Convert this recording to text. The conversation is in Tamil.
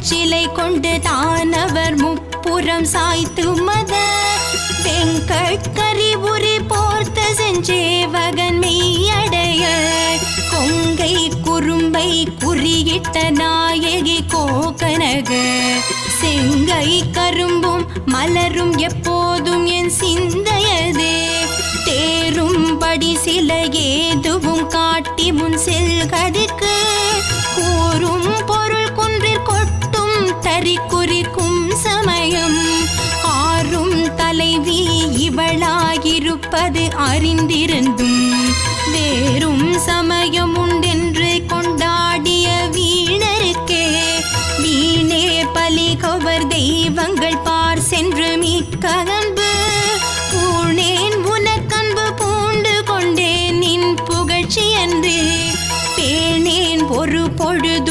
வெற்றிலை கொண்டு தானவர் முப்புறம் சாய்த்து மத. வெங்கட்கரி உரி போர்த்த செஞ்சேவகன் மெய்யடைய. கொங்கை குறும்பை குறியிட்ட நாயகி கோகனக. செங்கை கரும்பும் மலரும் எப்போதும் என் சிந்தையதே. தேரும்படி சில ஏதுவும் காட்டி முன் செல்கதிக்கு இவளாயிருப்பது அறிந்திருந்தும் வேறும் சமயம் உண்டென்று கொண்டாடிய வீணருக்கே. வீணே பலிகவர் தெய்வங்கள் பார் சென்று மிக்க அன்பு. பூணேன் உனக்கன்பு பூண்டு கொண்டேன் நின் புகழ்ச்சி என்று பேணேன் ஒரு பொழுது